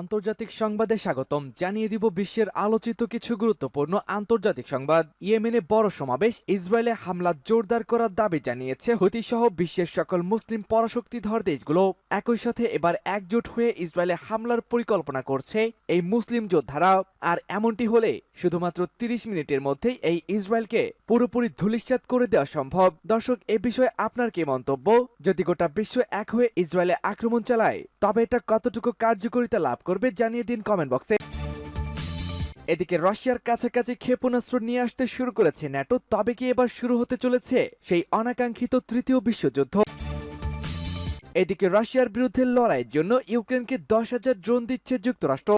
আন্তর্জাতিক সংবাদে স্বাগতম। জানিয়ে দিব বিশ্বের আলোচিত কিছু গুরুত্বপূর্ণ আন্তর্জাতিক সংবাদ। ইয়েমেনে বড় সমাবেশ, ইসরায়েলে হামলা জোরদার করার দাবি জানিয়েছে হুতি সহ বিশ্বের সকল মুসলিম পরাশক্তিধর দেশগুলো। একই সাথে এবার একজোট হয়ে ইসরায়েলে হামলার পরিকল্পনা করছে এই মুসলিম যোদ্ধারা। আর এমনটি হলে শুধুমাত্র তিরিশ মিনিটের মধ্যেই এই ইসরায়েলকে পুরোপুরি ধূলিসাৎ করে দেওয়া সম্ভব। দর্শক, এ বিষয়ে আপনার কি মন্তব্য? যদি গোটা বিশ্ব এক হয়ে ইসরায়েলে আক্রমণ চালায়, তবে এটা কতটুকু কার্যকারিতা লাভ করবে, জানিয়ে দিন কমেন্ট বক্সে এদিকে রাশিয়ার কাছাকাছি ক্ষেপণাস্ত্র নিয়ে আসতে শুরু করেছে ন্যাটো, তবে কি এবার শুরু হতে চলেছে সেই অনাকাঙ্ক্ষিত তৃতীয় বিশ্বযুদ্ধ? এদিকে রাশিয়ার বিরুদ্ধে লড়াইয়ের জন্য ইউক্রেনকে দশ হাজার ড্রোন দিচ্ছে যুক্তরাষ্ট্র।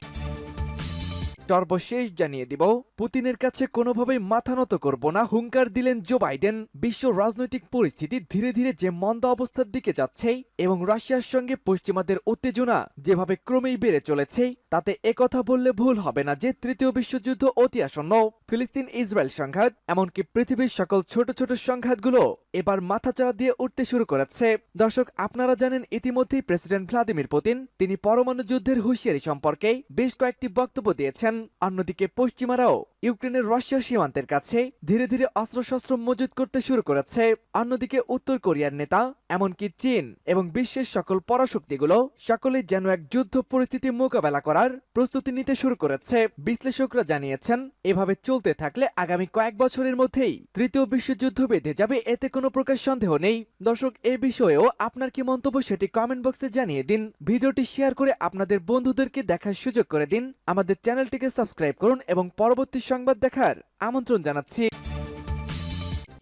সর্বশেষ জানিয়ে দিব, পুতিনের কাছে কোনোভাবেই মাথা নত করব না। হুঙ্কার দিলেন জো বাইডেন। বিশ্ব রাজনৈতিক পরিস্থিতি ধীরে ধীরে যে মন্দা অবস্থার দিকে যাচ্ছে এবং রাশিয়ার সঙ্গে পশ্চিমাদের উত্তেজনা যেভাবে ক্রমেই বেড়ে চলেছে, তাতে একথা বললে ভুল হবে না যে তৃতীয় বিশ্বযুদ্ধ অতি আসন্ন। ফিলিস্তিন ইসরায়েল সংঘাত, এমনকি পৃথিবীর সকল ছোট ছোট সংঘাতগুলো এবার মাথাচাড়া দিয়ে উঠতে শুরু করেছে। দর্শক, আপনারা জানেন ইতিমধ্যেই প্রেসিডেন্ট ভ্লাদিমির পুতিন, তিনি পরমাণু যুদ্ধের হুঁশিয়ারি সম্পর্কে বেশ কয়েকটি বক্তব্য দিয়েছেন। অন্যদিকে পশ্চিমারাও ইউক্রেনের রাশিয়া সীমান্তের কাছে ধীরে ধীরে অস্ত্রশস্ত্র মজুত করতে শুরু করেছে। অন্যদিকে উত্তর কোরিয়ার নেতা, এমনকি চীন এবং বিশ্বের সকল পরাশক্তিগুলো সকলেই যেন এক যুদ্ধ পরিস্থিতি মোকাবেলা করার প্রস্তুতি নিতে শুরু করেছে। বিশ্লেষকরা জানিয়েছেন, এভাবে চলতে থাকলে আগামী কয়েক বছরের মধ্যেই তৃতীয় বিশ্বযুদ্ধ বেঁধে যাবে। এতে কোনো প্রকার সন্দেহ নেই। দর্শক, এ বিষয়েও আপনার কি মন্তব্য সেটি কমেন্ট বক্সে জানিয়ে দিন। ভিডিওটি শেয়ার করে আপনাদের বন্ধুদেরকে দেখার সুযোগ করে দিন। আমাদের চ্যানেলটিকে সাবস্ক্রাইব করুন এবং পরবর্তী সংবাদ দেখার আমন্ত্রণ জানাচ্ছি।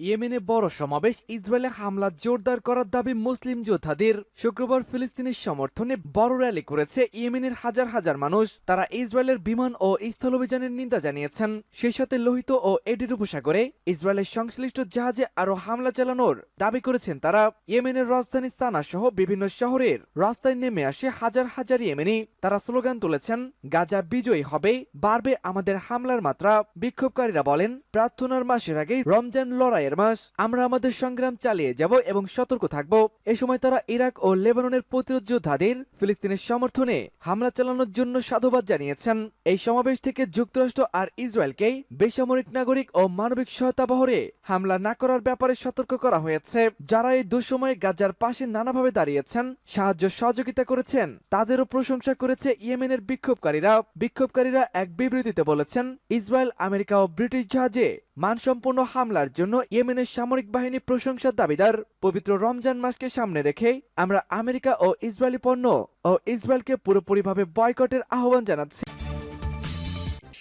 ইয়েমেনে বড় সমাবেশ ইসরায়েলে হামলা জোরদার করার দাবি মুসলিম যোদ্ধাদের। শুক্রবার ফিলিস্তিনের সমর্থনে বড় র্যালি করেছে ইয়েমেনের হাজার হাজার মানুষ। তারা ইসরায়েলের বিমান ও স্থল অভিযানের নিন্দা জানিয়েছেন। সেই সাথে লোহিত ও এডির উপসাগরে ইসরায়েলের সংশ্লিষ্ট জাহাজে আরও হামলা চালানোর দাবি করেছেন তারা। ইয়েমেনের রাজধানী সানা সহ বিভিন্ন শহরের রাস্তায় নেমে আসে হাজার হাজার ইয়েমেনি। তারা স্লোগান তুলেছেন, গাজা বিজয়ী হবে, বাড়বে আমাদের হামলার মাত্রা। বিক্ষোভকারীরা বলেন, প্রার্থনার মাসের আগেই রমজান লড়াইয়ের মাস আমরা আমাদের সংগ্রাম চালিয়ে যাব এবং সতর্ক থাকব। এ সময় তারা ইরাক ও লেবাননের প্রতিরোধ যোদ্ধাদের ফিলিস্তিনের সমর্থনে হামলা চালানোর জন্য সাধুবাদ জানিয়েছেন। এই সমাবেশ থেকে যুক্তরাষ্ট্র আর ইসরায়েলকে বেসামরিক নাগরিক ও মানবিক সহায়তা বহরে হামলা না করার ব্যাপারে সতর্ক করা হয়েছে। যারা এই দুঃসময়ে গাজার পাশে নানাভাবে দাঁড়িয়েছেন, সাহায্য সহযোগিতা করেছেন, তাদেরও প্রশংসা করেছে ইয়েমেনের বিক্ষোভকারীরা। বিক্ষোভকারীরা এক বিবৃতিতে বলেছেন, ইসরায়েল, আমেরিকা ও ব্রিটিশ জাহাজে মানসম্পন্ন হামলার জন্য ইয়েমেনের সামরিক বাহিনী প্রশংসার দাবিদার। পবিত্র রমজান মাসকে সামনে রেখে আমরা আমেরিকা ও ইসরায়েলি পণ্য ও ইসরায়েলকে পুরোপুরিভাবে বয়কটের আহ্বান জানাচ্ছি।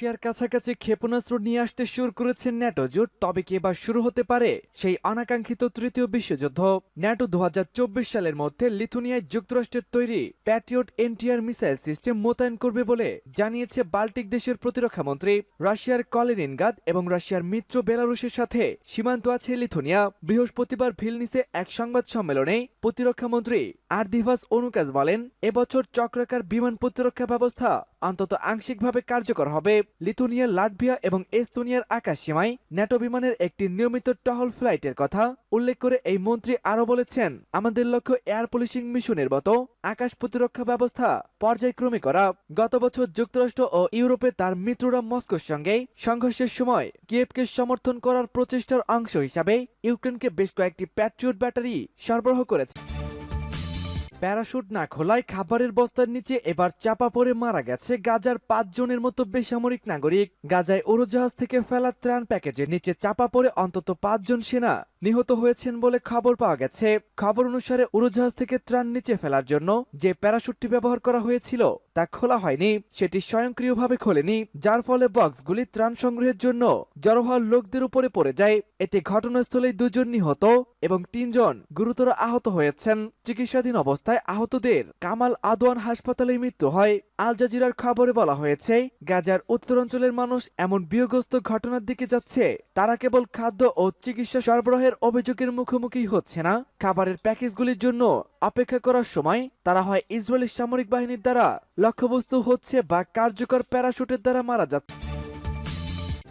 রাশিয়ার কাছাকাছি ক্ষেপণাস্ত্র নিয়ে আসতে শুরু করেছে ন্যাটো, জোট তবে কি এবার শুরু হতে পারে? সেই অনাকাঙ্ক্ষিত তৃতীয় বিশ্বযুদ্ধ। ন্যাটো দু হাজার চব্বিশ সালের মধ্যে লিথুনিয়ায় যুক্তরাষ্ট্রের তৈরি প্যাট্রিয়ট এনটিআর মিসাইল সিস্টেম মোতায়েন করবে বলে জানিয়েছে বাল্টিক দেশের প্রতিরক্ষা মন্ত্রী। রাশিয়ার কলেনিনগাদ এবং রাশিয়ার মিত্র বেলারুশের সাথে সীমান্ত আছে লিথুনিয়া। বৃহস্পতিবার ভিলনিসে এক সংবাদ সম্মেলনে প্রতিরক্ষা মন্ত্রী আর্দিভাস অনুকাজ বলেন এবছর চক্রাকার বিমান প্রতিরক্ষা ব্যবস্থা অন্তত আংশিকভাবে কার্যকর হবে লিথুনিয়া, লাটভিয়া এবং এস্তোনিয়ার আকাশ সীমায় ন্যাটো বিমানের একটি নিয়মিত টহল ফ্লাইটের কথা উল্লেখ করে এই মন্ত্রী আরও বলেছেন, আমাদের লক্ষ্য এয়ার পুলিশিং মিশনের মতো আকাশ প্রতিরক্ষা ব্যবস্থা পর্যায়ক্রমে করা। গত বছর যুক্তরাষ্ট্র ও ইউরোপে তার মিত্ররা মস্কোর সঙ্গে সংঘর্ষের সময় কিয়েভকে সমর্থন করার প্রচেষ্টার অংশ হিসাবে ইউক্রেনকে বেশ কয়েকটি প্যাট্রিয়ট ব্যাটারি সরবরাহ করেছে। প্যারাশুট না খোলায় খাবারের বস্তার নিচে এবার চাপা পড়ে মারা গেছে গাজার পাঁচ জনের মতো বেসামরিক নাগরিক। গাজায় উড়োজাহাজ থেকে ফেলা ত্রাণ প্যাকেজের নিচে চাপা পড়ে অন্তত পাঁচজন সেনা। নিহত হয়েছেন বলে খবর পাওয়া গেছে। খবর অনুসারে উড়োজাহাজ থেকে ত্রাণ নিচে ফেলার জন্য যে প্যারাশুটটি ব্যবহার করা হয়েছিল তা খোলা হয়নি, সেটি স্বয়ংক্রিয়ভাবে খোলেনি, যার ফলে বক্সগুলি ত্রাণ সংগ্রহের জন্য জড়ো হওয়ার লোকদের উপরে পড়ে যায়। এতে ঘটনাস্থলেই দুজন নিহত এবং তিনজন গুরুতর আহত হয়েছেন। চিকিৎসাধীন অবস্থায় আহতদের কামাল আদওয়ান হাসপাতালে মৃত্যু হয়। আল জাজিরার খবরে বলা হয়েছে, গাজার উত্তরাঞ্চলের মানুষ এমন বিয়োগস্ত ঘটনার দিকে যাচ্ছে, তারা কেবল খাদ্য ও চিকিৎসা সরবরাহের অভিযোগের মুখোমুখি হচ্ছে না। খাবারের প্যাকেজগুলির জন্য অপেক্ষা করার সময় তারা হয় ইসরায়েলি সামরিক বাহিনীর দ্বারা লক্ষ্যবস্তু হচ্ছে বা কার্যকর প্যারাশুটের দ্বারা মারা যাচ্ছে।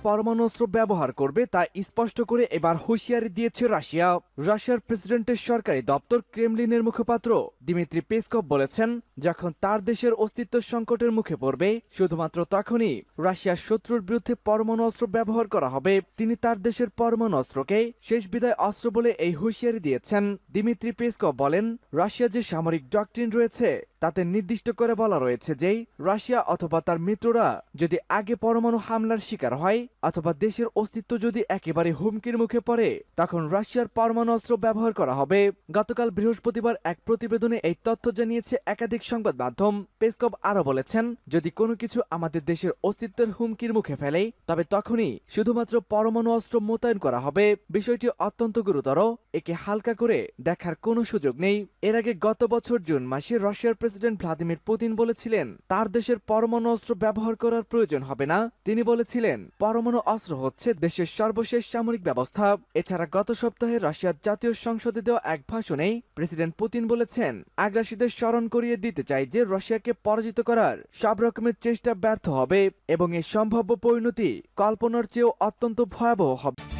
পরমাণু অস্ত্র ব্যবহার করবে তা স্পষ্ট করে এবার হুঁশিয়ারি দিয়েছে রাশিয়া। রাশিয়ার প্রেসিডেন্টের সরকারি দপ্তর ক্রেমলিনের মুখপাত্র দিমিত্রি পেসকভ বলেছেন, যখন তার দেশের অস্তিত্ব সংকটের মুখে পড়বে, শুধুমাত্র তখনই রাশিয়ার শত্রুর বিরুদ্ধে পরমাণু অস্ত্র ব্যবহার করা হবে। তিনি তার দেশের পরমাণু অস্ত্রকে শেষ বিদায় অস্ত্র বলে এই হুঁশিয়ারি দিয়েছেন। দিমিত্রি পেসকভ বলেন, রাশিয়া যে সামরিক ডকট্রিন রয়েছে তাতে নির্দিষ্ট করে বলা রয়েছে যে রাশিয়া অথবা তার মিত্ররা যদি আগে পরমাণু হামলার শিকার হয় অথবা দেশের অস্তিত্ব যদি একেবারে হুমকির মুখে পড়ে, তখন রাশিয়ার পরমাণু অস্ত্র ব্যবহার করা হবে। গতকাল বৃহস্পতিবার এক প্রতিবেদনে এই তথ্য জানিয়েছে একাধিক সংবাদ মাধ্যম। পেসকভ আরও বলেছেন, যদি কোনো কিছু আমাদের দেশের অস্তিত্বের হুমকির মুখে ফেলে, তবে তখনই শুধুমাত্র পরমাণু অস্ত্র মোতায়েন করা হবে। বিষয়টি অত্যন্ত গুরুতর। একে হালকা করে দেখার কোনো সুযোগ নেই। এর আগে গত বছর জুন মাসে রাশিয়ার প্রেসিডেন্ট ভ্লাদিমির পুতিন বলেছিলেন, তার দেশের পরমাণু অস্ত্র ব্যবহার করার প্রয়োজন হবে না। তিনি বলেছিলেন, পরমাণু অস্ত্র হচ্ছে দেশের সর্বশেষ সামরিক ব্যবস্থা। এছাড়া গত সপ্তাহে রাশিয়ার জাতীয় সংসদে দেওয়া এক ভাষণেই প্রেসিডেন্ট পুতিন বলেছেন, আগ্রাসীদের স্মরণ করিয়ে দিতে চাই যে রাশিয়াকে পরাজিত করার সব রকমের চেষ্টা ব্যর্থ হবে এবং এর সম্ভাব্য পরিণতি কল্পনার চেয়েও অত্যন্ত ভয়াবহ হবে।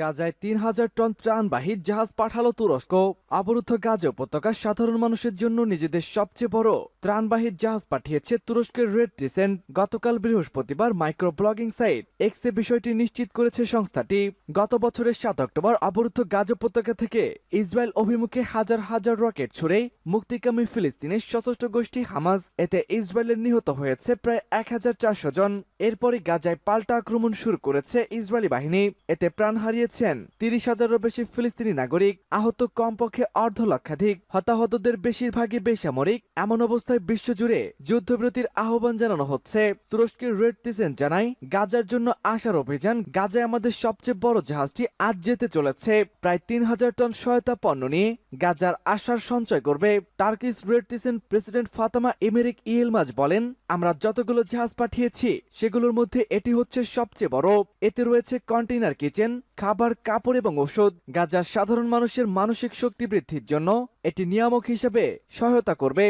গাজায় তিন হাজার টন ত্রাণবাহী জাহাজ পাঠালো তুরস্ক। অবরুদ্ধ গাজা উপত্যকার সাধারণ মানুষের জন্য নিজেদের সবচেয়ে বড় ত্রাণবাহী জাহাজ পাঠিয়েছে তুরস্কের রেড ক্রিসেন্ট গতকাল বৃহস্পতিবার মাইক্রো ব্লগিং সাইট এক্সে বিষয়টি নিশ্চিত করেছে সংস্থাটি। গত বছরের সাত অক্টোবর অবরুদ্ধ গাজ উপত্যকা থেকে ইসরায়েল অভিমুখে হাজার হাজার রকেট ছুড়ে মুক্তিকামী ফিলিস্তিনের সশস্ত্র গোষ্ঠী হামাজ এতে ইসরায়েলের নিহত হয়েছে প্রায় এক হাজার চারশো জন। এরপরই গাজায় পাল্টা আক্রমণ শুরু করেছে ইসরায়েলি বাহিনী। এতে প্রাণ হারিয়েছেন তিরিশ হাজারেরও বেশি ফিলিস্তিনি নাগরিক, আহত কমপক্ষে অর্ধ লক্ষাধিক। হতাহতদের বেশিরভাগই বেসামরিক। এমন অবস্থায় বিশ্বজুড়ে যুদ্ধবিরতির আহ্বান জানানো হচ্ছে। তুরস্কের রেড তিসেন জানায়, গাজার জন্য আসার অভিযান গাজায় আমাদের সবচেয়ে বড় জাহাজটি আজ যেতে চলেছে। প্রায় তিন হাজার টন সহায়তা পণ্য নিয়ে গাজার আশার সঞ্চয় করবে। টার্কিস রেড তিসেন প্রেসিডেন্ট ফাতামা এমেরিক ইয়েলমাজ বলেন, আমরা যতগুলো জাহাজ পাঠিয়েছি, সেগুলোর মধ্যে এটি হচ্ছে সবচেয়ে বড়। এতে রয়েছে কন্টেইনার কিচেন, খাবার, কাপড় এবং ওষুধ। গাজার সাধারণ মানুষের মানসিক শক্তি বৃদ্ধির জন্য এটি নিয়ামক হিসেবে সহায়তা করবে।